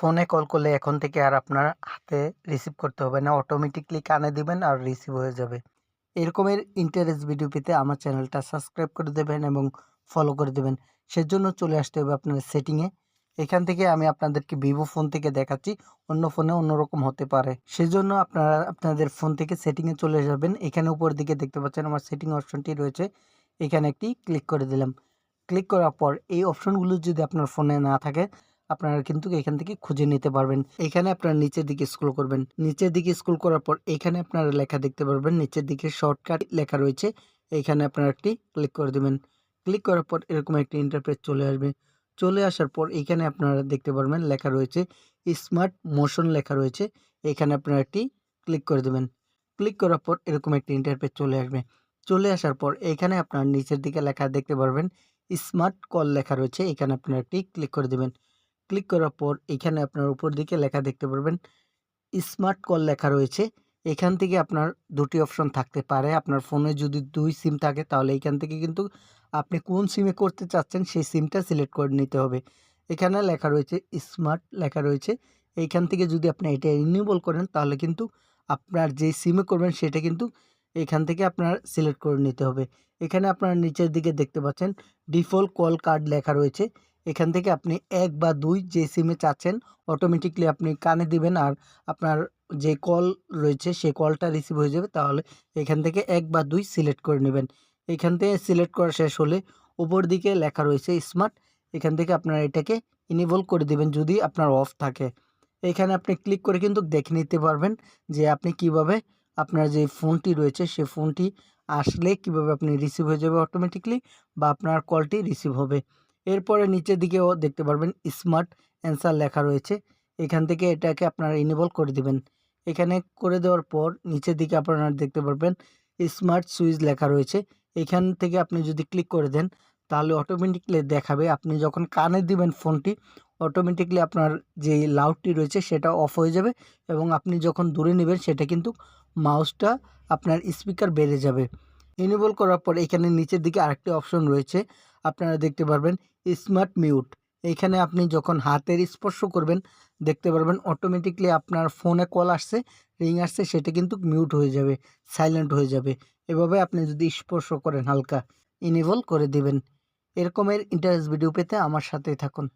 ফোনে কল করলে এখন থেকে আর আপনার হাতে রিসিভ করতে হবে না। অটোমেটিকলি কানে দিবেন আর রিসিভ হয়ে যাবে। এরকমের ইন্টারেস্ট ভিডিও পেতে আমার চ্যানেলটা সাবস্ক্রাইব করে দেবেন এবং ফলো করে দেবেন। সেজন্য চলে আসতে হবে আপনার সেটিংয়ে এখান থেকে আমি আপনাদেরকে ভিভো ফোন থেকে দেখাচ্ছি। অন্য ফোনে অন্যরকম হতে পারে। সেজন্য আপনারা আপনাদের ফোন থেকে সেটিংয়ে চলে যাবেন। এখানে উপর দিকে দেখতে পাচ্ছেন আমার সেটিং অপশনটি রয়েছে। এখানে একটি ক্লিক করে দিলাম। ক্লিক করার পর এই অপশনগুলো যদি আপনার ফোনে না থাকে আপনারা কিন্তু এখান থেকে খুঁজে নিতে পারবেন। এখানে আপনারা নিচের দিকে স্ক্রল করবেন। নিচের দিকে স্ক্রল করার পর এখানে আপনারা লেখা দেখতে পারবেন, নিচের দিকে শর্টকাট লেখা রয়েছে। এখানে আপনারা একটি ক্লিক করে দেবেন। ক্লিক করার পর এরকম একটি ইন্টারফেস চলে আসবে। চলে আসার পর এখানে আপনারা দেখতে পারবেন লেখা রয়েছে স্মার্ট মোশন লেখা রয়েছে। এখানে আপনারা একটি ক্লিক করে দেবেন। ক্লিক করার পর এরকম একটি ইন্টারফেস চলে আসবে। চলে আসার পর এখানে আপনার নিচের দিকে লেখা দেখতে পারবেন স্মার্ট কল লেখা রয়েছে। এখানে আপনারা একটি ক্লিক করে দেবেন। ক্লিক করার পর এখানে আপনার উপর দিকে লেখা দেখতে পারবেন স্মার্ট কল লেখা রয়েছে। এখান থেকে আপনার দুটি অপশন থাকতে পারে। আপনার ফোনে যদি দুই সিম থাকে, তাহলে এখান থেকে কিন্তু আপনি কোন সিমে করতে চাচ্ছেন, সেই সিমটা সিলেক্ট করে নিতে হবে। এখানে লেখা রয়েছে স্মার্ট লেখা রয়েছে। এইখান থেকে যদি আপনি এটা রিনিউবল করেন, তাহলে কিন্তু আপনার যে সিমে করবেন, সেটা কিন্তু এখান থেকে আপনার সিলেক্ট করে নিতে হবে। এখানে আপনার নিচের দিকে দেখতে পাচ্ছেন ডিফল্ট কল কার্ড লেখা রয়েছে। এখান থেকে আপনি এক বা দুই যে সিমে চাচ্ছেন অটোমেটিকলি আপনি কানে দিবেন আর আপনার যে কল রয়েছে সেই কলটা রিসিভ হয়ে যাবে। তাহলে এখান থেকে এক বা দুই সিলেক্ট করে নেবেন। এখান থেকে সিলেক্ট করা শেষ হলে উপর দিকে লেখা রয়েছে স্মার্ট এখান থেকে আপনারা এটাকে ইনেবল করে দিবেন যদি আপনার অফ থাকে। এখানে আপনি ক্লিক করে কিন্তু দেখে নিতে পারবেন যে আপনি কীভাবে আপনার যে ফোনটি রয়েছে, সে ফোনটি আসলে কীভাবে আপনি রিসিভ হয়ে যাবে অটোমেটিকলি বা আপনার কলটি রিসিভ হবে। এরপরে নিচের দিকেও দেখতে পারবেন স্মার্ট অ্যান্সার লেখা রয়েছে। এখান থেকে এটাকে আপনারা ইনেবল করে দিবেন। এখানে করে দেওয়ার পর নিচের দিকে আপনারা দেখতে পারবেন স্মার্ট সুইচ লেখা রয়েছে। এখান থেকে আপনি যদি ক্লিক করে দেন, তাহলে অটোমেটিকলি দেখাবে আপনি যখন কানে দিবেন ফোনটি অটোমেটিকলি আপনার যে লাউডটি রয়েছে সেটা অফ হয়ে যাবে এবং আপনি যখন দূরে নেবেন সেটা কিন্তু মাউসটা আপনার স্পিকার বেড়ে যাবে। ইনেবল করার পর এখানে নিচের দিকে আরেকটি অপশন রয়েছে। আপনারা দেখতে পারবেন স্মার্ট মিউট এইখানে আপনি যখন হাতের স্পর্শ করবেন, দেখতে পারবেন অটোমেটিকলি আপনার ফোনে কল আসছে রিং আসছে, সেটা কিন্তু মিউট হয়ে যাবে সাইলেন্ট হয়ে যাবে। এভাবে আপনি যদি স্পর্শ করেন হালকা ইনেবল করে দিবেন। এরকমের ইন্টারেস্ট ভিডিও পেতে আমার সাথেই থাকুন।